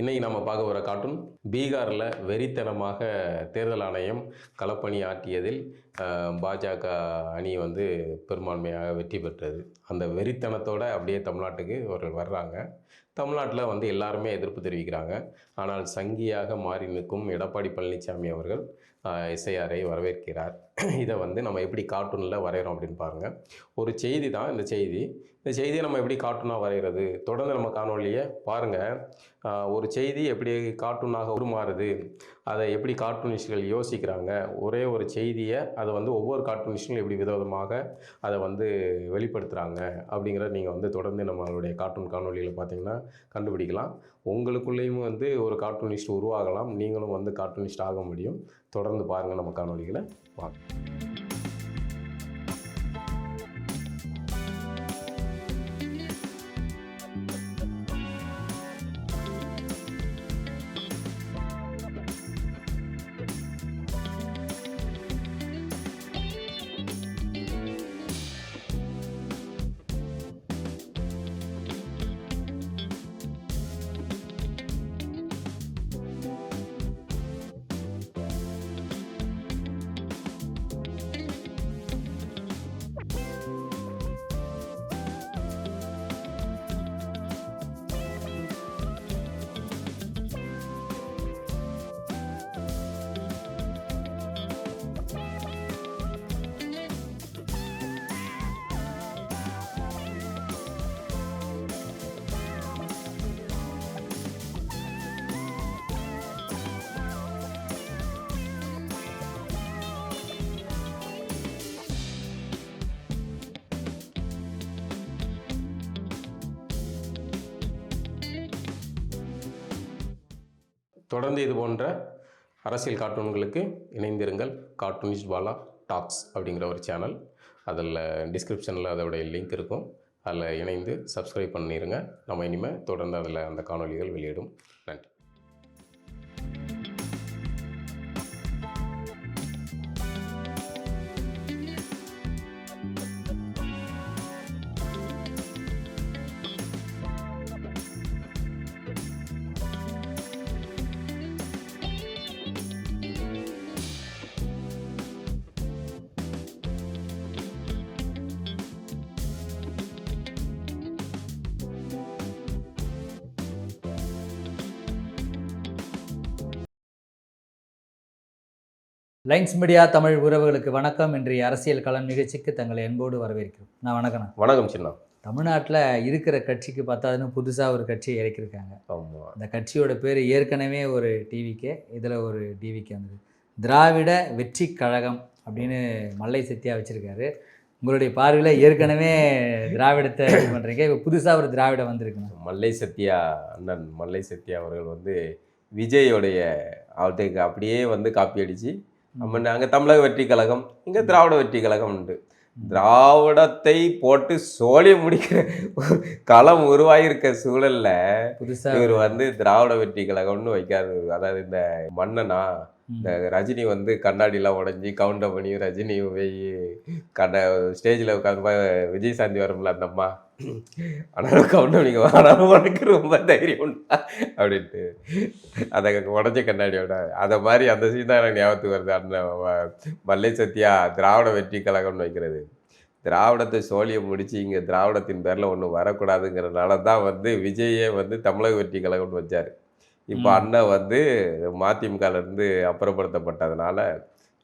இன்றைக்கி நம்ம பார்க்க போகிற கார்ட்டூன் பீகாரில் வெறித்தனமாக தேர்தல் ஆணையம் களப்பணி ஆற்றியதில் பாஜக அணி வந்து பெரும்பான்மையாக வெற்றி பெற்றது. அந்த வெறித்தனத்தோடு அப்படியே தமிழ்நாட்டுக்கு அவர்கள் வர்றாங்க. தமிழ்நாட்டில் வந்து எல்லாருமே எதிர்ப்பு தெரிவிக்கிறாங்க. ஆனால் சங்கியாக மாறி நிற்கும் எடப்பாடி பழனிசாமி அவர்கள் இசையாரை வரவேற்கிறார். இதை வந்து நம்ம எப்படி கார்ட்டூனில் வரைகிறோம் அப்படின்னு பாருங்கள் ஒரு செய்தி தான். இந்த செய்தி இந்த செய்தியை நம்ம எப்படி கார்ட்டூனாக வரைகிறது தொடர்ந்து நம்ம காணொலியை பாருங்கள் ஒரு செய்தி எப்படி கார்ட்டூனாக உருமாறுது? அதை எப்படி கார்ட்டூனிஸ்ட்கள் யோசிக்கிறாங்க? ஒரே ஒரு செய்தியை அதை வந்து ஒவ்வொரு கார்ட்டூனிஸ்ட்களும் எப்படி விதவிதமாக அதை வந்து வெளிப்படுத்துகிறாங்க அப்படிங்கிறத நீங்கள் வந்து தொடர்ந்து நம்மளுடைய கார்ட்டூன் காணொலியில் பார்த்தீங்கன்னா கண்டுபிடிக்கலாம். உங்களுக்குள்ளேயும் வந்து ஒரு கார்ட்டூனிஸ்ட் உருவாகலாம். நீங்களும் வந்து கார்ட்டூனிஸ்ட் ஆக முடியும். தொடர்ந்து பாருங்கள் நம்ம காணொலிகளை வாங்க. தொடர்ந்து இது போன்ற அரசியல் கார்ட்டூன்களுக்கு இணைந்திருங்கள். கார்ட்டூனிஸ்ட் பாலா டாக்ஸ் அப்படிங்கிற ஒரு சேனல் அதில் டிஸ்கிரிப்ஷனில் அதோடைய லிங்க் இருக்கும். அதில் இணைந்து சப்ஸ்கிரைப் பண்ணிடுங்க நம்ம இனிமேல் தொடர்ந்து அதில் அந்த காணொளிகள் வெளியிடும். நன்றி. லைன்ஸ் மீடியா தமிழ் உறவுகளுக்கு வணக்கம். இன்றைய அரசியல் களம் நிகழ்ச்சிக்கு தங்களை அன்போடு வரவேற்கிறோம். நான் வணக்கண்ணா வணக்கம் சின்ன. தமிழ்நாட்டில் இருக்கிற கட்சிக்கு பார்த்தாதுன்னு புதுசாக ஒரு கட்சியை இறக்கியிருக்காங்க அந்த கட்சியோட பேர் ஏற்கனவே ஒரு டிவிக்கே இதில் ஒரு டிவிக்கே வந்தது. திராவிட வெற்றி கழகம் அப்படின்னு மல்லை சத்தியா வச்சுருக்காரு. உங்களுடைய பார்வையில் ஏற்கனவே திராவிடத்தை இது பண்ணுறீங்க இப்போ புதுசாக ஒரு திராவிடம் வந்திருக்குண்ணா மல்லை சத்யா அண்ணன் மல்லை சத்யா அவர்கள் வந்து விஜயோடைய அவர்கிட்ட அப்படியே வந்து காப்பி அடித்து நம்ம நாங்கள் தமிழக வெற்றி கழகம் இங்கே திராவிட வெற்றி கழகம் உண்டு. திராவிடத்தை போட்டு சோழி முடிக்கிற களம் உருவாகியிருக்க சூழல்ல இவர் வந்து திராவிட வெற்றி கழகம்னு வைக்காது அதாவது இந்த மன்னனா இந்த ரஜினி வந்து கண்ணாடிலாம் உடஞ்சி கவுண்டர் பண்ணி ரஜினி போய் கண்ண ஸ்டேஜில் உட்காந்து விஜய் சாந்தி வரும்ல அந்த அம்மா. ஆனாலும் கவுண்டர் பண்ணிக்க ஆனாலும் உனக்கு ரொம்ப தைரியம் உண்டா? அப்படின்ட்டு. அதை உடஞ்ச கண்ணாடியோட அதை மாதிரி அந்த சீன் தான் எனக்கு ஞாபகத்துக்கு வருது அண்ணன் மல்லை சத்யா திராவிட வெற்றி கழகம்னு வைக்கிறது. திராவிடத்தை சோழியை முடிச்சு இங்கே திராவிடத்தின் பேரில் ஒன்று வரக்கூடாதுங்கிறனால தான் வந்து விஜயே வந்து தமிழக வெற்றி கழகம்னு வச்சார். இப்போ. அண்ணன் வந்து மதிமுகலேருந்து அப்புறப்படுத்தப்பட்டதுனால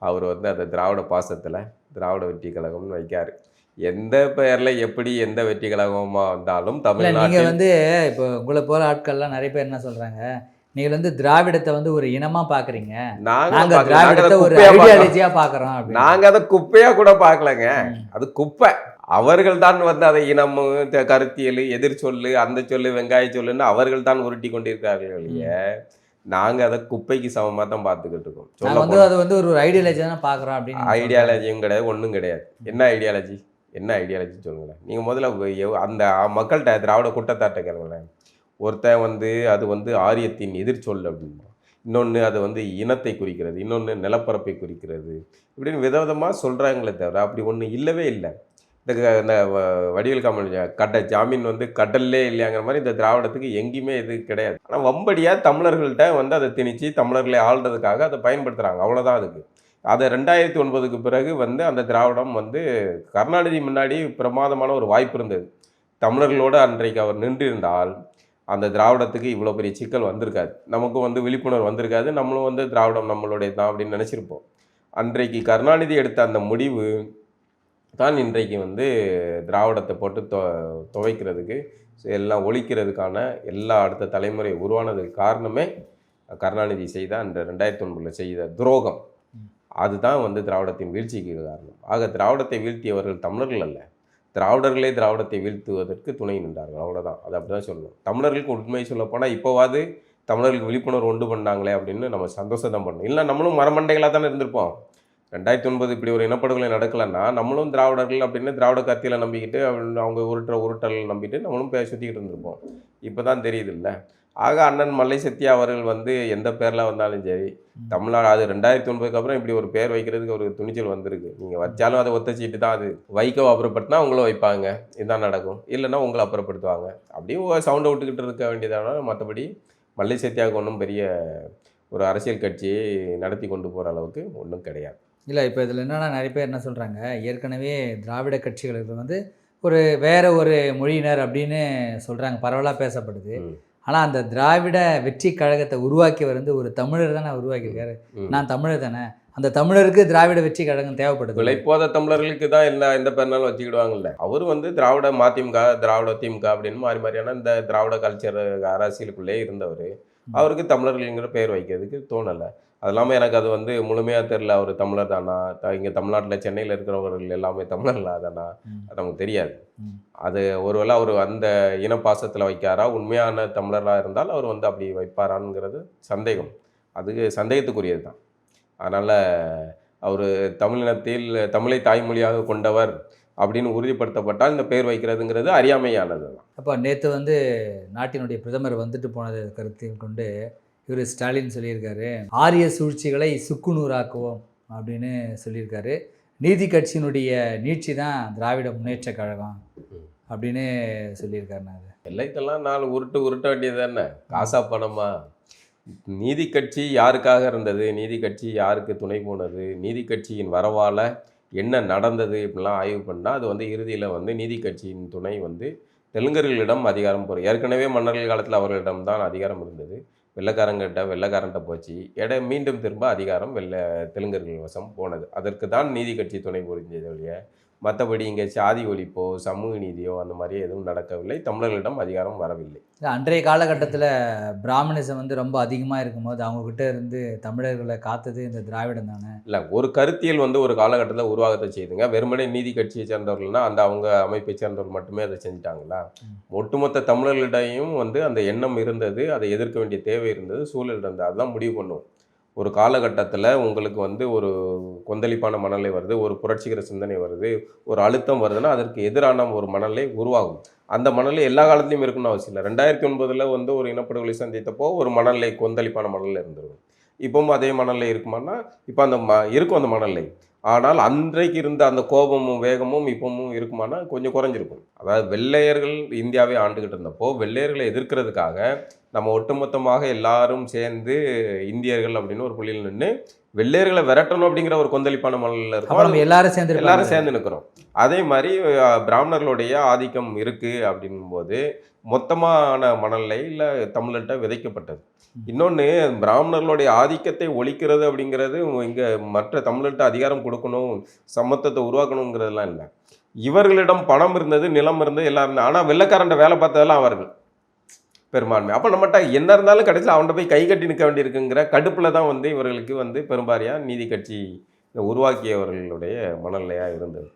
அவர் வந்து அந்த திராவிட பாசத்தில் திராவிட வெற்றி கழகம்னு வைக்காரு எந்த பெயரில் எப்படி எந்த வெற்றி கழகமாக வந்தாலும் இல்லை நீங்கள் தமிழ்நாட்டில் வந்து இப்போ உங்களை போல ஆட்கள்லாம் நிறைய பேர் என்ன சொல்கிறாங்க நீங்கள் வந்து திராவிடத்தை வந்து ஒரு இனமாக பார்க்குறீங்க நாங்க. நாங்க திராவிடத்தை அதை ஒரு பார்க்குறோம் அப்படின்னு. நாங்க அதை குப்பையா கூட பார்க்கலங்க ம். அது குப்பை. அவர்கள் தான் வந்து அதை இனம் கருத்தியல் எதிர் சொல்லு அந்த சொல்லு வெங்காய சொல்லுன்னு அவர்கள் தான் உருட்டி கொண்டிருக்கிறார்கள் நாங்க அதை குப்பைக்கு சமமா தான் பார்த்துக்கிட்டு இருக்கோம். நாங்கள் வந்து சொல்ல அதை வந்து ஒரு ஐடியாலஜியாக தான் பார்க்குறோம் அப்படின்னு நீங்க. ஐடியாலஜியும் கிடையாது ஒன்றும் கிடையாது. என்ன ஐடியாலஜி என்ன ஐடியாலஜி சொல்லுங்களேன். நீங்கள் முதல்ல அந்த மக்கள்கிட்ட திராவிட கூட்டத்தாட்ட கேளுங்களேன் ஒருத்தன் வந்து அது வந்து ஆரியத்தின் எதிர்ச்சொல் அப்படின்பா இன்னொன்று அது வந்து இனத்தை குறிக்கிறது இன்னொன்று நிலப்பரப்பை குறிக்கிறது. இப்படின்னு விதவிதமாக சொல்கிறாங்களே தவிர அப்படி ஒன்று இல்லவே இல்லை. இந்த க- இந்த வ- வடிவேல் காமெடி கட்ட ஜாமீன் வந்து கடல்லே இல்லையாங்கிற மாதிரி இந்த திராவிடத்துக்கு எங்கேயுமே இது கிடையாது. ஆனால் வம்படியாக தமிழர்கள்ட்ட வந்து அதை திணிச்சு தமிழர்களை ஆள்றதுக்காக அதை பயன்படுத்துகிறாங்க அவ்வளோதான் அதுக்கு. அதை ரெண்டாயிரத்தி ஒன்பதுக்கு பிறகு வந்து அந்த திராவிடம் வந்து கருணாநிதி முன்னாடி பிரமாதமான ஒரு வாய்ப்பு இருந்தது. தமிழர்களோடு அன்றைக்கு அவர் நின்றிருந்தால் அந்த திராவிடத்துக்கு இவ்வளோ பெரிய சிக்கல் வந்திருக்காது. நமக்கும் வந்து விழிப்புணர்வு வந்திருக்காது. நம்மளும் வந்து திராவிடம் நம்மளுடைய தான் அப்படின்னு நினச்சிருப்போம். அன்றைக்கு கருணாநிதி எடுத்த அந்த முடிவு தான் இன்றைக்கு வந்து திராவிடத்தை போட்டு தொ துவைக்கிறதுக்கு எல்லாம் ஒழிக்கிறதுக்கான எல்லா அடுத்த தலைமுறை உருவானதுக்கு காரணமே கருணாநிதி செய்த அந்த ரெண்டாயிரத்தி ஒன்பதில் செய்த துரோகம். அதுதான் வந்து திராவிடத்தின் வீழ்ச்சிக்கு காரணம். ஆக திராவிடத்தை வீழ்த்தியவர்கள் தமிழர்கள் அல்ல. திராவிடர்களே திராவிடத்தை வீழ்த்துவதற்கு துணை நின்றார்கள். அவ்வளோதான் அது அப்படி தான் சொல்லணும். தமிழர்களுக்கு உண்மையை சொல்லப்போனால் இப்போவாது தமிழர்களுக்கு விழிப்புணர்வு உண்டு பண்ணாங்களே அப்படின்னு நம்ம சந்தோஷம் தான் பண்ணணும். இல்லை நம்மளும் மரமண்டைகளாக தானே இருந்திருப்போம். ரெண்டாயிரத்தி ஒன்பது இப்படி ஒரு இனப்படுகொலை நடக்கலைன்னா நம்மளும் திராவிடர்கள் அப்படின்னு திராவிட கத்தியில் நம்பிக்கிட்டு அவங்க உருட்டுற உருட்டல் நம்பிட்டு நம்மளும் பே சுற்றிக்கிட்டு இருந்திருப்போம். இப்போ தான் தெரியுது இல்லை? ஆக அண்ணன் மல்லை சத்யா அவர்கள் வந்து எந்த பேரில் வந்தாலும் சரி தமிழ்நாடு அது ரெண்டாயிரத்தி ஒன்பதுக்கு அப்புறம் இப்படி ஒரு பேர் வைக்கிறதுக்கு ஒரு துணிச்சல் வந்திருக்கு. நீங்கள் வச்சாலும் அதை ஒத்தச்சிட்டு தான் அது. வைகோ அப்புறப்படுத்தினா உங்களை வைப்பாங்க. இதுதான் நடக்கும். இல்லைன்னா உங்களை அப்புறப்படுத்துவாங்க. அப்படியே சவுண்டை விட்டுக்கிட்டு இருக்க வேண்டியதான? மற்றபடி மல்லை சத்யாவுக்கு ஒன்றும் பெரிய ஒரு அரசியல் கட்சியை நடத்தி கொண்டு போகிற அளவுக்கு ஒன்றும் கிடையாது. இல்லை இப்போ இதில் என்னென்னா நிறைய பேர் என்ன சொல்கிறாங்க ஏற்கனவே திராவிட கட்சிகளுக்கு வந்து ஒரு வேற ஒரு மொழியினர் அப்படின்னு சொல்கிறாங்க பரவலாக பேசப்படுது. ஆனால் அந்த திராவிட வெற்றி கழகத்தை உருவாக்கியவர் வந்து ஒரு தமிழர் தானே உருவாக்கியிருக்காரு. நான் தமிழர் தானே. அந்த தமிழருக்கு திராவிட வெற்றி கழகம் தேவைப்படுது. விலைப்போத தமிழர்களுக்கு தான் எல்லா எந்த பேர்னாலும் வச்சுக்கிடுவாங்கல்ல. அவர் வந்து திராவிட மதிமுக திராவிட திமுக அப்படின்னு மாறி மாறியான இந்த திராவிட கல்ச்சர் அரசியலுக்குள்ளே இருந்தவர். அவருக்கு தமிழர்கள்ங்கிற பேர் வைக்கிறதுக்கு தோணலை. அது இல்லாமல் எனக்கு அது வந்து முழுமையாக தெரில அவர் தமிழர் தானா? த- இங்கே தமிழ்நாட்டில் சென்னையில் இருக்கிறவர்கள் எல்லாமே தமிழர்களா தானா. அது நமக்கு தெரியாது. அது ஒருவேளை அவர் அந்த இனப்பாசத்தில் வைக்காரா? உண்மையான தமிழராக இருந்தால் அவர் வந்து அப்படி வைப்பாராங்கிறது சந்தேகம். அது சந்தேகத்துக்குரியது தான் அதனால் அவர் தமிழினத்தில் தமிழை தாய்மொழியாக கொண்டவர் அப்படின்னு உறுதிப்படுத்தப்பட்டால் இந்த பேர் வைக்கிறதுங்கிறது அறியாமையானது தான் அப்போ நேற்று வந்து நாட்டினுடைய பிரதமர் வந்துட்டு போனதை கருத்தில் கொண்டு இவர் ஸ்டாலின் சொல்லியிருக்காரு ஆரிய சூழ்ச்சிகளை சுக்குநூறாக்குவோம் அப்படின்னு சொல்லியிருக்காரு. நீதி கட்சியினுடைய நீட்சி தான் திராவிட முன்னேற்ற கழகம் அப்படின்னு சொல்லியிருக்காரு நான். எல்லைக்கெல்லாம் நாலு உருட்டு உருட்ட வேண்டியது தானே? காசா பணமா? நீதி கட்சி யாருக்காக இருந்தது? நீதி கட்சி யாருக்கு துணை போனது? நீதி கட்சியின் வரவால் என்ன நடந்தது இப்படிலாம் ஆய்வு பண்ணால் அது வந்து இறுதியில் வந்து நீதி கட்சியின் துணை வந்து தெலுங்கர்களிடம் அதிகாரம் போகிற ஏற்கனவே மன்னர்கள் காலத்தில் அவர்களிடம் தான் அதிகாரம் இருந்தது. வெள்ளக்காரங்கிட்ட வெள்ளக்காரன்ட்ட போச்சு. எடை மீண்டும் திரும்ப அதிகாரம் வெள்ள தெலுங்கர்கள் வசம் போனது. அதற்கு தான் நீதி கட்சி துணை புரிஞ்சது மற்றபடி இங்கே சாதி ஒழிப்போ சமூக நீதியோ அந்த மாதிரி எதுவும் நடக்கவில்லை. தமிழர்களிடம் அதிகாரம் வரவில்லை. இல்ல, அன்றைய காலகட்டத்தில் பிராமணிசம் வந்து ரொம்ப அதிகமாக இருக்கும்போது அவங்கக்கிட்ட இருந்து தமிழர்களை காத்தது இந்த திராவிடம் தானே? இல்லை ஒரு கருத்தியல் வந்து ஒரு காலகட்டத்தில் உருவாகத்தை செய்துங்க. வெறுமனே நீதி கட்சியை சேர்ந்தவர்கள்னா அந்த அவங்க அமைப்பை சேர்ந்தவர்கள் மட்டுமே அதை செஞ்சுட்டாங்களா. ஒட்டுமொத்த தமிழர்களிடையும் வந்து அந்த எண்ணம் இருந்தது அதை எதிர்க்க வேண்டிய தேவை இருந்தது சூழல் இருந்தது. அதுதான் முடிவு பண்ணும் ஒரு காலகட்டத்தில் உங்களுக்கு வந்து ஒரு கொந்தளிப்பான மனநிலை வருது ஒரு புரட்சிகர சிந்தனை வருது ஒரு அழுத்தம் வருதுன்னா அதற்கு எதிரான ஒரு மனநிலை உருவாகும். அந்த மனநிலை எல்லா காலத்துலையும் இருக்கணும்னு அவசியம் இல்லை. ரெண்டாயிரத்தி ஒன்பதில் வந்து ஒரு இனப்படுகொலை சந்தித்தப்போ ஒரு மனநிலை கொந்தளிப்பான மனநிலை இருந்துருக்கும். இப்பவும் அதே மனநிலை இருக்குமானா இப்போ அந்த ம இருக்கும் அந்த மனநிலை. ஆனால் அன்றைக்கு இருந்த அந்த கோபமும் வேகமும் இப்பவும் இருக்குமானா கொஞ்சம் குறைஞ்சிருக்கும். அதாவது வெள்ளையர்கள் இந்தியாவை ஆண்டுகிட்டு இருந்தப்போ வெள்ளையர்களை எதிர்க்கிறதுக்காக நம்ம ஒட்டுமொத்தமாக எல்லாரும் சேர்ந்து இந்தியர்கள் அப்படின்னு ஒரு புள்ளியில் நின்று வெள்ளையர்களை விரட்டணும் அப்படிங்கிற ஒரு கொந்தளிப்பான மனநிலை இருக்கும். நம்ம எல்லாரும் சேர்ந்து எல்லாரும் சேர்ந்து நிற்கிறோம் அதே மாதிரி பிராமணர்களுடைய ஆதிக்கம் இருக்கு அப்படிங்கும்போது மொத்தமான மணல்லை இல்லை தமிழர்கிட்ட விதைக்கப்பட்டது. இன்னொன்று பிராமணர்களுடைய ஆதிக்கத்தை ஒழிக்கிறது அப்படிங்கிறது இங்கே மற்ற தமிழர்கிட்ட அதிகாரம் கொடுக்கணும் சமத்துவத்தை உருவாக்கணுங்கிறதெல்லாம் இல்லை. இவர்களிடம் பணம் இருந்தது நிலம் இருந்தது எல்லாம் இருந்தது. ஆனால் வெள்ளைக்காரன்ட்ட வேலை பார்த்ததெல்லாம் அவர்கள். பெரும்பான்மை. அப்போ நம்மகிட்ட என்ன இருந்தாலும் கடைசியில் அவன்கிட்ட போய் கை கட்டி நிற்க வேண்டியிருக்குங்கிற கடுப்பில் தான் வந்து இவர்களுக்கு வந்து பெரும்பாரியாக நீதி கட்சி உருவாக்கியவர்களுடைய மனநிலையாக இருந்தது.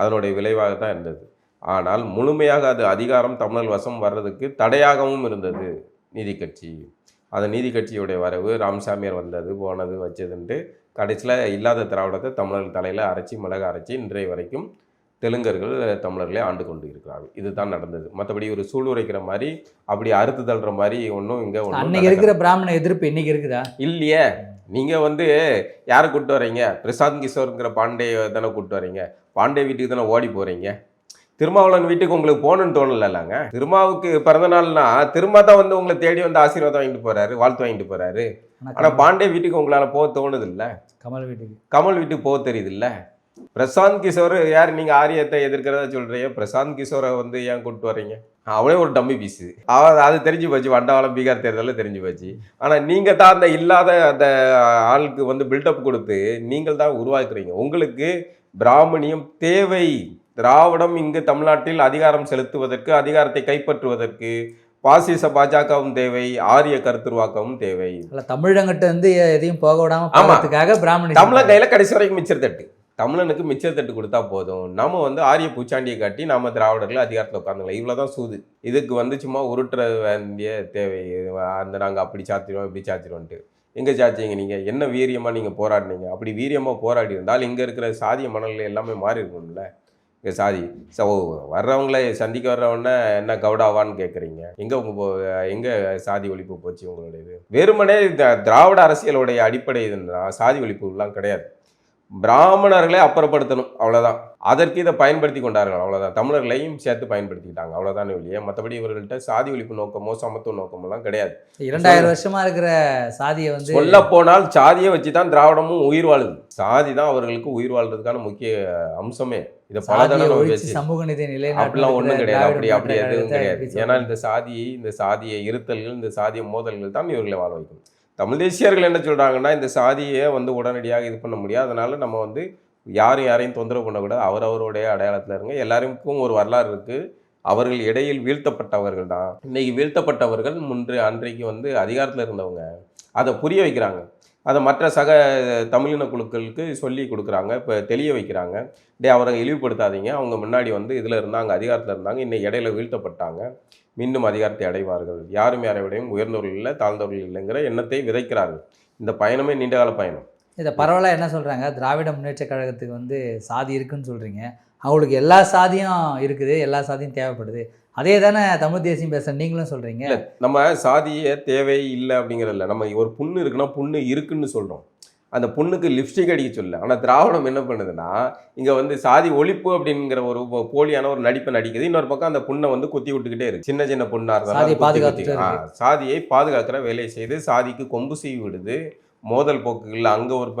அதனுடைய விளைவாக தான் இருந்தது. ஆனால் முழுமையாக அது அதிகாரம் தமிழர் வசம் வர்றதுக்கு தடையாகவும் இருந்தது நீதி கட்சி. அந்த நீதி கட்சியுடைய வரவு ராமசாமியார் வந்தது போனது வச்சதுன்ட்டு கடைசியில் இல்லாத திராவிடத்தை தமிழர்கள் தலையில் அரைச்சி மிளகு அரைச்சி இன்றைய வரைக்கும் தெலுங்கர்கள் தமிழர்களை ஆண்டு கொண்டு இருக்கிறார்கள். இதுதான் நடந்தது. மற்றபடி ஒரு சூளுரைக்கிற மாதிரி அப்படி அறுத்து தள்ளுற மாதிரி ஒன்றும் இங்கே அன்னைக்கு இருக்கிற பிராமண எதிர்ப்பு இன்னைக்கு இருக்குதா? இல்லையே. நீங்கள் வந்து யாரை கூப்பிட்டு வர்றீங்க பிரசாந்த் கிஷோருங்கிற பாண்டே தானே கூப்பிட்டு வர்றீங்க பாண்டே வீட்டுக்கு தானே ஓடி போகிறீங்க திருமாவளவன் வீட்டுக்கு உங்களுக்கு போகணுன்னு தோணலைங்க திருமாவுக்கு பிறந்த நாள்னா திருமா தான் வந்து உங்களை தேடி வந்து ஆசீர்வாதம் வாங்கிட்டு போறாரு வாழ்த்து வாங்கிட்டு போறாரு. ஆனா ஆனா பாண்டே வீட்டுக்கு உங்களால போக தோணுது இல்ல? கமல் வீட்டுக்கு. கமல் வீட்டுக்கு போக தெரியுது இல்ல? பிரசாந்த் கிஷோர் யார் நீங்க ஆரியத்தை எதிர்க்கிறதா சொல்றீங்க? பிரசாந்த் கிஷோரை வந்து ஏன் கூப்பிட்டு வர்றீங்க? அவனே ஒரு டம்மி பீஸு அவ அது தெரிஞ்சு போச்சு வண்டவாளம் பீகார் தேர்தலில் தெரிஞ்சு போச்சு. ஆனா நீங்க தான் அந்த இல்லாத அந்த ஆளுக்கு வந்து பில்டப் கொடுத்து நீங்கள் தான் உருவாக்குறீங்க. உங்களுக்கு பிராமணியம் தேவை. திராவிடம் இங்கு தமிழ்நாட்டில் அதிகாரம் செலுத்துவதற்கு அதிகாரத்தை கைப்பற்றுவதற்கு பாசிச பாஜகவும் தேவை ஆரிய கருத்துருவாக்கமும் தேவை. தமிழங்கிட்ட இருந்து எதையும் போக விடாம பிராமணி தமிழன் கையில கடைசி வரைக்கும் மிச்சர் தட்டு. தமிழனுக்கு மிச்சர் தட்டு கொடுத்தா போதும். நம்ம வந்து ஆரிய பூச்சாண்டியை காட்டி நாம திராவிடர்கள் அதிகாரத்தில் உட்காந்துக்கலாம் இவ்வளவுதான் சூது. இதுக்கு வந்து சும்மா உருட்டுற வேண்டிய தேவை. அந்த நாங்கள் அப்படி சாத்திடுவோம் இப்படி சாத்திடுவோன்ட்டு எங்கே சாச்சிங்க நீங்கள் என்ன வீரியமாக நீங்கள் போராடினீங்க? அப்படி வீரியமாக போராடி இருந்தால் இங்கே இருக்கிற சாதிய மணல்கள் எல்லாமே மாறி இருக்கும்ல. இங்கே சாதி. சோ வர்றவங்கள சந்திக்க வர்றவன என்ன கவுடாவான்னு கேட்குறீங்க எங்கே உங்கள் போ- சாதி ஒழிப்பு போச்சு உங்களுடைய இது வெறுமனே இந்த திராவிட அரசியலுடைய அடிப்படை இதுன்னா சாதி ஒழிப்புலாம் கிடையாது. பிராமணர்களை அப்புறப்படுத்தணும் அவ்வளவுதான். அதற்கு இதை பயன்படுத்தி கொண்டார்கள் அவ்வளவுதான். தமிழர்களையும் சேர்த்து பயன்படுத்திக்கிட்டாங்க அவ்வளவுதானே ஒழிய. மற்றபடி இவர்கள்ட்ட சாதி ஒழிப்பு நோக்கமோ சமத்துவ நோக்கமெல்லாம் கிடையாது. இரண்டாயிரம் வருஷமா இருக்கிற சாதியை வந்து சொல்ல போனால் சாதியை வச்சு தான் திராவிடமும் உயிர் வாழுது. சாதி தான் அவர்களுக்கு உயிர் வாழ்றதுக்கான முக்கிய அம்சமே. இதை பல தடவை சமூக நீதி நிலை அப்படிலாம் ஒண்ணும் கிடையாது. அப்படி அப்படி எதுவும் கிடையாது. ஏன்னா இந்த சாதியை இந்த சாதிய இருத்தல்கள் இந்த சாதிய மோதல்கள் தான் இவர்களை வாழ வைக்கும். தமிழ் தேசியர்கள் என்ன சொல்கிறாங்கன்னா இந்த சாதியை வந்து உடனடியாக இது பண்ண முடியாது. அதனால் நம்ம வந்து யாரும் யாரையும் தொந்தரவு பண்ணக்கூடாது அவர் அவருடைய அடையாளத்தில் இருங்க. எல்லாருக்கும் ஒரு வரலாறு இருக்குது அவர்கள் இடையில் வீழ்த்தப்பட்டவர்கள் தான். இன்னைக்கு வீழ்த்தப்பட்டவர்கள் முன்று அன்றைக்கு வந்து அதிகாரத்தில் இருந்தவங்க. அதை புரிய வைக்கிறாங்க. அதை மற்ற சக தமிழின குழுக்களுக்கு சொல்லி கொடுக்குறாங்க. இப்போ தெளிய வைக்கிறாங்க. டே அவரை இழிவுபடுத்தாதீங்க. அவங்க முன்னாடி வந்து இதில் இருந்தாங்க அதிகாரத்தில் இருந்தாங்க. இன்னைக்கு இடையில வீழ்த்தப்பட்டாங்க. மீண்டும் அதிகாரத்தை அடைவார்கள். யாரும் யாரை விடையும் உயர்ந்தவர்கள் இல்லை தாழ்ந்தவர்கள் இல்லைங்கிற எண்ணத்தை விதைக்கிறார்கள். இந்த பயணமே நீண்டகால பயணம். இதை பரவலாக என்ன சொல்றாங்க? திராவிட முன்னேற்ற கழகத்துக்கு வந்து சாதி இருக்குன்னு சொல்றீங்க. அவங்களுக்கு எல்லா சாதியும் இருக்குது எல்லா சாதியும் தேவைப்படுது. அதே தானே தமிழ் தேசியம் பேச நீங்களும் சொல்றீங்க. நம்ம சாதிய தேவை இல்லை அப்படிங்கிறது இல்லை நம்ம ஒரு புண்ணு இருக்குன்னா புண்ணு இருக்குன்னு சொல்கிறோம் அந்த புண்ணுக்கு லிப்ஸ்டிக் அடிக்க சொல்ல ஆனால் திராவிடம் என்ன பண்ணுதுன்னா இங்கே வந்து சாதி ஒழிப்பு அப்படிங்கிற ஒரு போலியான ஒரு நடிப்பை நடிக்குது. இன்னொரு பக்கம் அந்த புண்ணை வந்து குத்தி விட்டுக்கிட்டே இருக்கு. சின்ன சின்ன புண்ணா இருந்தாலும் சாதியை பாதுகாக்கிற வேலையை செய்து சாதிக்கு கொம்பு சீவி விடுது. மோதல் போக்குகள் அங்கே ஒரு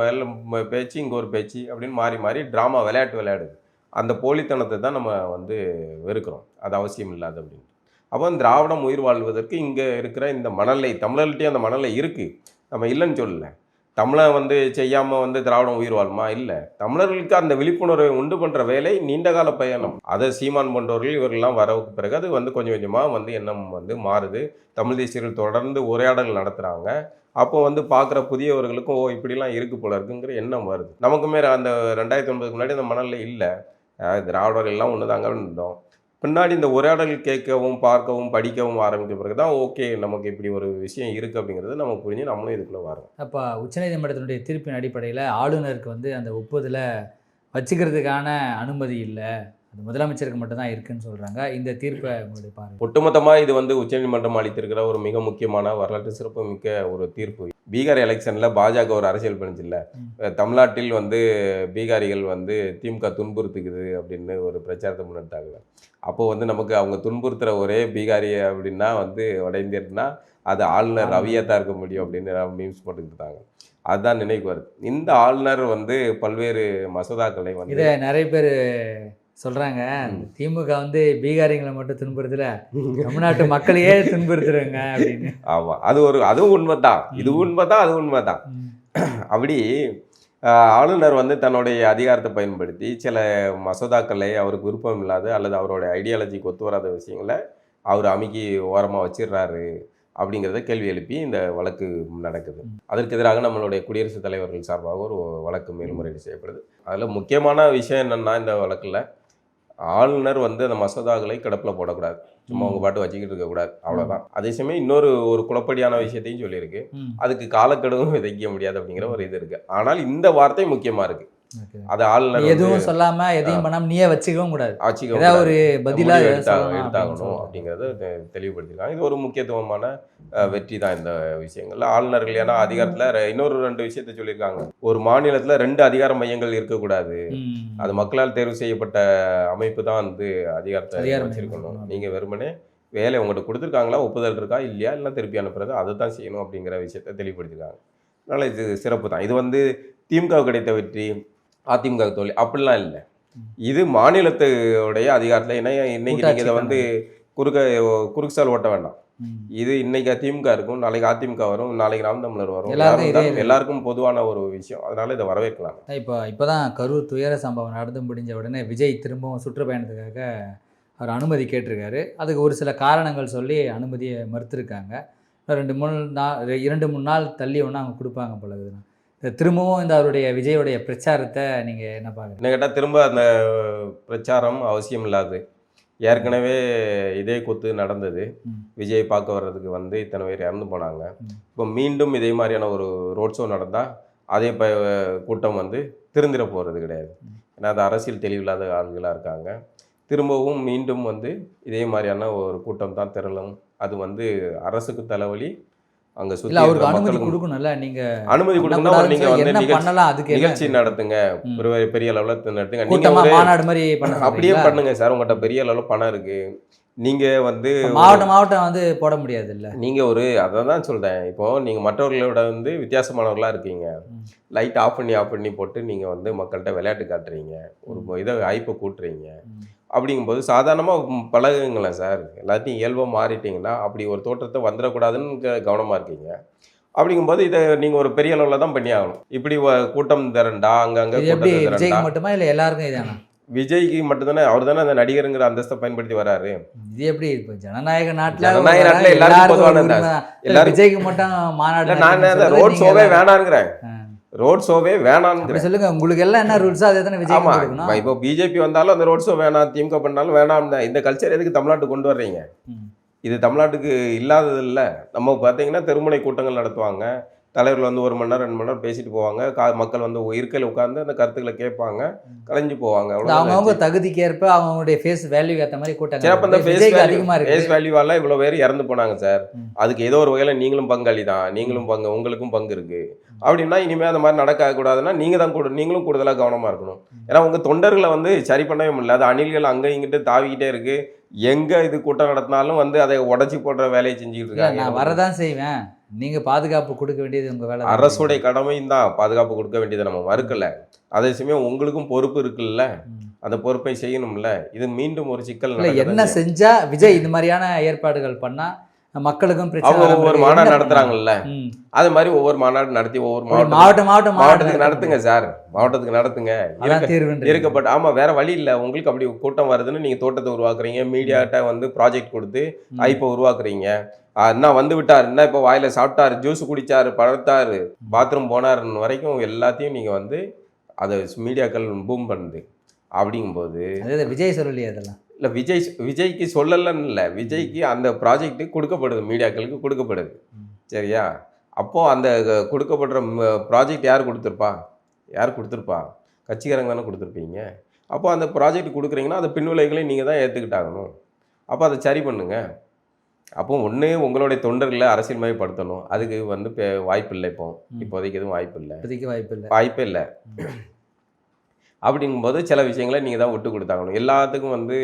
பேச்சு இங்கே ஒரு பேச்சு அப்படின்னு மாறி மாறி ட்ராமா விளையாட்டு விளையாடுது. அந்த போலித்தனத்தை தான் நம்ம வந்து வெறுக்கிறோம். அது அவசியம் இல்லாது அப்படின்னு அப்போ திராவிடம் உயிர் வாழ்வதற்கு இங்கே இருக்கிற இந்த மணலை தமிழர்கிட்டயும் அந்த மணலை இருக்குது நம்ம இல்லைன்னு சொல்லல. தமிழன் வந்து செய்யாமல் வந்து திராவிடம் உயிர் வாழுமா? இல்லை. தமிழர்களுக்கு அந்த விழிப்புணர்வை உண்டு பண்ணுற வேலை நீண்டகால பயணம். அதை சீமான் போன்றவர்கள் இவர்கள்லாம் வரவுக்கு பிறகு அது வந்து கொஞ்சம் கொஞ்சமாக வந்து எண்ணம் வந்து மாறுது. தமிழ் தேசியர்கள் தொடர்ந்து உரையாடல் நடத்துகிறாங்க அப்போ வந்து பார்க்குற புதியவர்களுக்கும் ஓ இப்படிலாம் இருக்கு போல இருக்குங்கிற எண்ணம் வருது. நமக்குமே அந்த ரெண்டாயிரத்தி ஒன்பதுக்கு முன்னாடி அந்த மணலில் இல்லை. திராவிடர்கள் எல்லாம் ஒன்று தாங்க இருந்தோம் பின்னாடி இந்த உரையாடல் கேட்கவும் பார்க்கவும் படிக்கவும் ஆரம்பித்த பிறகு தான் ஓகே நமக்கு இப்படி ஒரு விஷயம் இருக்குது அப்படிங்கிறது நம்ம புரிஞ்சு நம்மளும் இதுக்குள்ளே வரோம் அப்போ உச்சநீதிமன்றத்தினுடைய தீர்ப்பின் அடிப்படையில் ஆளுநருக்கு வந்து அந்த ஒப்புதலை வச்சுக்கிறதுக்கான அனுமதி இல்லை. அது முதலமைச்சருக்கு மட்டும்தான் இருக்குன்னு சொல்றாங்க. இந்த தீர்ப்பை உங்களுடைய ஒட்டுமொத்தமாக இது வந்து உச்சநீதிமன்றம் அளித்திருக்கிற ஒரு மிக முக்கியமான வரலாற்று சிறப்பு மிக்க ஒரு தீர்ப்பு. பீகார் எலெக்ஷனில் பாஜக ஒரு அரசியல் பண்ணிச்சுல்ல. தமிழ்நாட்டில் வந்து பீகாரிகள் வந்து திமுக துன்புறுத்துக்குது அப்படின்னு ஒரு பிரச்சாரத்தை முன்னெடுத்தாங்க. அப்போ வந்து நமக்கு அவங்க துன்புறுத்துற ஒரே பீகாரி அப்படின்னா வந்து வட இந்தியர்னா அது ஆளுநர் ரவியா தான் இருக்க முடியும் அப்படின்னு மீம்ஸ் போட்டுக்கிட்டு இருந்தாங்க. அதுதான் நினைவுக்கு வருது. இந்த ஆளுநர் வந்து பல்வேறு மசோதாக்களை வந்து நிறைய பேர் சொல்றாங்க. ம். திமுக வந்து பீகாரிங்களை மட்டும் துன்புறுத்தல தமிழ்நாட்டு மக்களையே துன்புறுத்துறாங்க அப்படின்னு. ஆமாம் அது ஒரு அதுவும் உண்மைதான். இது ம். உண்மைதான் அது உண்மைதான். ம். அப்படி ஆளுநர் வந்து தன்னுடைய அதிகாரத்தை பயன்படுத்தி சில மசோதாக்களை அவருக்கு விருப்பம் இல்லாத அல்லது அவருடைய ஐடியாலஜிக்கு ஒத்து வராத விஷயங்களை அவர் அமுக்கி ஓரமாக வச்சிடுறாரு அப்படிங்கிறத கேள்வி எழுப்பி இந்த வழக்கு நடக்குது. அதற்கு எதிராக நம்மளுடைய குடியரசுத் தலைவர்கள் சார்பாக ஒரு வழக்கு மேல்முறையீடு செய்யப்படுது. அதில் முக்கியமான விஷயம் என்னன்னா இந்த வழக்கில் ஆளுநர் வந்து அந்த மசோதாக்களை கிடப்பில் போடக்கூடாது. சும்மா அவங்க பாட்டு வச்சுக்கிட்டு இருக்கக்கூடாது. அவ்வளோதான் அதே சமயம் இன்னொரு ஒரு குழப்படியான விஷயத்தையும் சொல்லியிருக்கு. அதுக்கு காலக்கெடுவும் விதைக்க முடியாது அப்படிங்கிற ஒரு இது இருக்கு. ஆனால் இந்த வார்த்தை முக்கியமா இருக்கு. Okay. அது ஆளுநர் எதுவும் சொல்லாம எதையும் பண்ணாம நீயே வச்சுக்கவும் கூடாது. ஆட்சிக்கு ஏதாவது ஒரு பதிலா எடுத்தாகணும். அப்படிங்கிறத தெளிவுபடுத்திருக்காங்க இது ஒரு முக்கியத்துவமான வெற்றி தான் இந்த விஷயங்கள்ல. ஆளுநர்கள் ஏன்னா அதிகாரத்துல இன்னொரு ரெண்டு விஷயத்த சொல்லியிருக்காங்க. ஒரு மாநிலத்துல ரெண்டு அதிகார மையங்கள் இருக்கக்கூடாது. அது மக்களால் தேர்வு செய்யப்பட்ட அமைப்பு தான் வந்து அதிகாரத்தை அதிகார வச்சிருக்கணும். நீங்க வெறுமனே வேலை உங்கள்கிட்ட கொடுத்துருக்காங்களா ஒப்புதல் இருக்கா இல்லையா இல்லை திருப்பி அனுப்புறது அதை தான் செய்யணும் அப்படிங்கிற விஷயத்த தெளிவுபடுத்திருக்காங்க அதனால இது சிறப்பு தான். இது வந்து திமுக கிடைத்த வெற்றி அதிமுக தோல்வி. அப்படிலாம் இல்லை. இது மாநிலத்துடைய அதிகாரத்தில் ஏன்னா இன்னைக்கு நீங்கள் இதை வந்து குறுக்க குறுக்கு ஓட்ட வேண்டாம். இது இன்னைக்கு திமுக இருக்கும் நாளைக்கு அதிமுக வரும் நாளைக்கு நாம் தமிழர் வரும். எல்லாருக்கும் பொதுவான ஒரு விஷயம். அதனால இதை வரவேற்கலாம். இப்போ இப்போதான் கரூர் துயர சம்பவம் நடந்து முடிஞ்ச உடனே விஜய் திரும்பவும் சுற்றுப்பயணத்துக்காக அவர் அனுமதி கேட்டிருக்காரு. அதுக்கு ஒரு சில காரணங்கள் சொல்லி அனுமதியை மறுத்திருக்காங்க. ரெண்டு மூணு நாள் இரண்டு மூணு நாள் தள்ளி ஒன்று அவங்க கொடுப்பாங்க போல இந்த திரும்பவும் இந்த அவருடைய விஜயோடைய பிரச்சாரத்தை நீங்கள் என்ன பார்க்குறீங்க என்ன கேட்டால் திரும்ப அந்த பிரச்சாரம் அவசியம் இல்லாது. ஏற்கனவே இதே குத்து நடந்தது. விஜய் பார்க்க வர்றதுக்கு வந்து இத்தனை பேர் இறந்து போனாங்க. இப்போ மீண்டும் இதே மாதிரியான ஒரு ரோட் ஷோ நடந்தால் அதே ப கூட்டம் வந்து திருந்திட போகிறது கிடையாது. ஏன்னா அது அரசியல் தெளிவில்லாத ஆள்களாக இருக்காங்க. திரும்பவும் மீண்டும் வந்து இதே மாதிரியான ஒரு கூட்டம் தான் திரளும். அது வந்து அரசுக்கு தலைவலி அங்கே இல்லை அவருக்கு சுற்றி அனுமதி கொடுக்கணும்ல நீங்கள் அனுமதி கொடுக்கணும் நீங்கள் வந்து பண்ணலாம் அதுக்கு நிகழ்ச்சி நடத்துங்க. ஒரு பெரிய அளவில் நடத்துங்க. நீங்க மாநாடு மாதிரி அப்படியே? பண்ணுங்க சார். உங்கள்கிட்ட பெரிய அளவில் பணம் இருக்கு. நீங்க வந்து மாவட்டம் மாவட்டம் வந்து போட முடியாது இல்ல நீங்க ஒரு அதை தான் சொல்றேன். இப்போ நீங்க மற்றவர்களோட வந்து வித்தியாசமானவர்களா இருக்கீங்க. லைட் ஆஃப் பண்ணி ஆஃப் பண்ணி போட்டு நீங்க வந்து மக்கள்கிட்ட விளையாட்டு காட்டுறீங்க. ஒரு இதை ஐப்பை கூட்டுறீங்க. அப்படிங்கும்போது சாதாரணமாக பழகுங்களேன் சார். எல்லாத்தையும் இயல்பாக மாறிட்டீங்கன்னா அப்படி ஒரு தோற்றத்தை வந்துடக்கூடாதுன்னு க- கவனமா இருக்கீங்க. அப்படிங்கும்போது இதை நீங்கள் ஒரு பெரிய அளவில் தான் பண்ணி ஆகணும் இப்படி கூட்டம் திரண்டா அங்கங்கே மட்டுமா இல்ல எல்லாருக்கும் இதானா? விஜய்க்கு மட்டும்தானே அவர் தானே அந்த நடிகருங்கிற அந்தஸ்தை பயன்படுத்தி வராரு. இது எப்படி இப்போ ஜனநாயக நாட்டுல ஜனநாயக நாட்டுல எல்லாருக்கும் பொதுவான எல்லாரும் விஜய்க்கு மட்டும் மாநாடு நான் ரோட் ஷோவே வேணாங்கிறேன். ரோட் ஷோவே அப்படி சொல்லுங்க உங்களுக்கு எல்லாம் என்ன ரூல்ஸோ அதே தானே விஜய் ஆமா கொடுக்கணும்? இப்போ பிஜேபி வந்தாலும் அந்த ரோட் ஷோ வேணாம் திமுக பண்ணாலும் வேணாம் தான். இந்த கல்ச்சர் எதுக்கு தமிழ்நாட்டுக்கு கொண்டு வர்றீங்க. இது தமிழ்நாட்டுக்கு இல்லாதது இல்ல. நம்ம பார்த்தீங்கன்னா தெருமுனை கூட்டங்கள் நடத்துவாங்க. தலைவர்கள் வந்து ஒரு மணி நேரம் ரெண்டு மணி நேரம் பேசிட்டு போவாங்க. கா மக்கள் வந்து இருக்கையில் உட்கார்ந்து அந்த கருத்துக்களை கேட்பாங்க. கலைஞ்சு போவாங்க. அவங்கவுங்க தகுதிக்கு ஏற்ப அவங்களுடைய ஃபேஸ் வேல்யூ ஏத்த மாதிரி அப்போ இந்த ஃபேஸ் வேல்யூ ஃபேஸ் வேல்யூவால இவ்வளோ பேர் இறந்து போனாங்க சார். அதுக்கு ஏதோ ஒரு வகையில் நீங்களும் பங்காளி தான் நீங்களும் பங்கு உங்களுக்கும் பங்கு இருக்கு. அப்படின்னா இனிமேல் அந்த மாதிரி நடக்க கூடாதுன்னா நீங்கள் தான் கூட நீங்களும் கூடுதலாக கவனமாக இருக்கணும். ஏன்னா உங்கள் தொண்டர்களை வந்து சரி பண்ணவே முடியல. அது அணில்கள் அங்கே இங்கிட்டு தாவிக்கிட்டே இருக்கு. எங்கே இது கூட்டம் நடத்தினாலும் வந்து அதை உடச்சி போடுற வேலையை செஞ்சுக்கிட்டு இல்ல நான் இருக்காங்க வரதான் செய்வேன். நீங்க பாதுகாப்பு கொடுக்க வேண்டியது உங்க வேலை. அரசுடைய கடமையும் தான் பாதுகாப்பு கொடுக்க வேண்டியதை நம்ம மறுக்கல அதே சமயம் உங்களுக்கும் பொறுப்பு இருக்குல்ல. அந்த பொறுப்பை செய்யணும்ல இது மீண்டும் ஒரு சிக்கல் என்ன. செஞ்சா விஜய் இந்த மாதிரியான ஏற்பாடுகள் பண்ணா மக்களுக்கும் பிரச்சனை ஒவ்வொரு. மாநாடு நடத்துறாங்கல்ல. அது மாதிரி ஒவ்வொரு மாநாடு நடத்தி ஒவ்வொரு மாவட்டம் மாவட்டம் மாவட்டம் மாவட்டத்துக்கு நடத்துங்க சார் மாவட்டத்துக்கு நடத்துங்க. இருக்கப்பட்ட ஆமா வேற வழி இல்ல உங்களுக்கு அப்படி கூட்டம் வருதுன்னு நீங்க தோட்டத்தை உருவாக்குறீங்க மீடியாட்ட வந்து ப்ராஜெக்ட் கொடுத்து. ஐப்போ உருவாக்குறீங்க என்ன வந்து விட்டார். என்ன இப்போ வாயில சாப்பிட்டாரு ஜூஸ் குடிச்சாரு படுத்தாரு. பாத்ரூம் போனாருன்னு வரைக்கும் எல்லாத்தையும் நீங்க வந்து அதை மீடியாக்கள் பூம் பண்ணுது. அப்படிங்கும்போது விஜய் சொல்லலையே அதெல்லாம் இல்ல விஜய் விஜய்க்கு சொல்லலன்னு இல்லை. விஜய்க்கு அந்த ப்ராஜெக்ட் கொடுக்கப்படுது மீடியாக்களுக்கு கொடுக்கப்படுது. சரியா? அப்போ அந்த கொடுக்கப்படுற ப்ராஜெக்ட் யார் கொடுத்துருப்பா? யார் கொடுத்துருப்பா? கட்சிக்காரங்க தானே கொடுத்துருப்பீங்க. அப்போ அந்த ப்ராஜெக்ட் கொடுக்குறீங்கன்னா அந்த பின்விளைவுகளையும் நீங்கள் தான் ஏற்றுக்கிட்டாகணும் அப்போ அதை சரி பண்ணுங்க. அப்போ ஒன்று உங்களுடைய தொண்டர்களை அரசியல்மயப்படுத்தணும் அதுக்கு வந்து வாய்ப்பு இல்லை இப்போ. இப்போதைக்கு எதுவும் வாய்ப்பு இல்லை இப்போதைக்கு வாய்ப்பு இல்லை. வாய்ப்பே இல்லை அப்படிங்கும்போது சில விஷயங்களை நீங்கள் தான் விட்டு கொடுத்தாகணும். எல்லாத்துக்கும் வந்து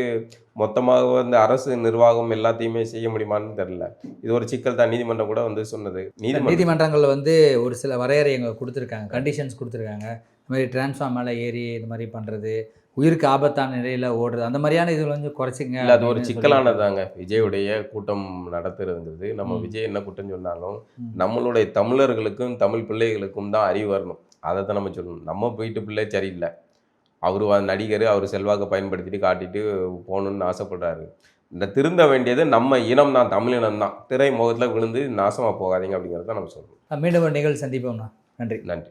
மொத்தமாக வந்து அரசு நிர்வாகம் எல்லாத்தையுமே செய்ய முடியுமான்னு தெரில இது ஒரு சிக்கல் தான். நீதிமன்றம் கூட வந்து சொன்னது. நீதிமன்றம். நீதிமன்றங்கள் வந்து ஒரு சில வரையறை எங்க கொடுத்துருக்காங்க. கண்டிஷன்ஸ் கொடுத்துருக்காங்க. இந்த மாதிரி டிரான்ஸ்ஃபார்ம் மேலே ஏறி இந்த மாதிரி பண்ணுறது உயிருக்கு ஆபத்தான நிலையில் ஓடுறது. அந்த மாதிரியான இது கொஞ்சம் குறைச்சிங்க இல்லை அது ஒரு சிக்கலானதாங்க. விஜயுடைய கூட்டம் நடத்துறதுங்கிறது. நம்ம. விஜய் என்ன குற்றம் சொன்னாலும். நம்மளுடைய தமிழர்களுக்கும் தமிழ் பிள்ளைகளுக்கும் தான் அறிவு வரணும். அதை தான் நம்ம சொல்லணும். நம்ம வீட்டு பிள்ளை சரியில்லை. அவர் நடிகர் அவர் செல்வாக்கை பயன்படுத்திட்டு காட்டிட்டு போகணுன்னு ஆசைப்படுறாரு. இந்த திருந்த வேண்டியது நம்ம இனம் தான் தமிழினம் தான். திரை முகத்தில் விழுந்து நாசமாக போகாதீங்க அப்படிங்கிறத நம்ம சொல்லணும். மீண்டும் ஒரு நிகழ்ச்சி சந்திப்போம்ண்ணா. நன்றி. நன்றி.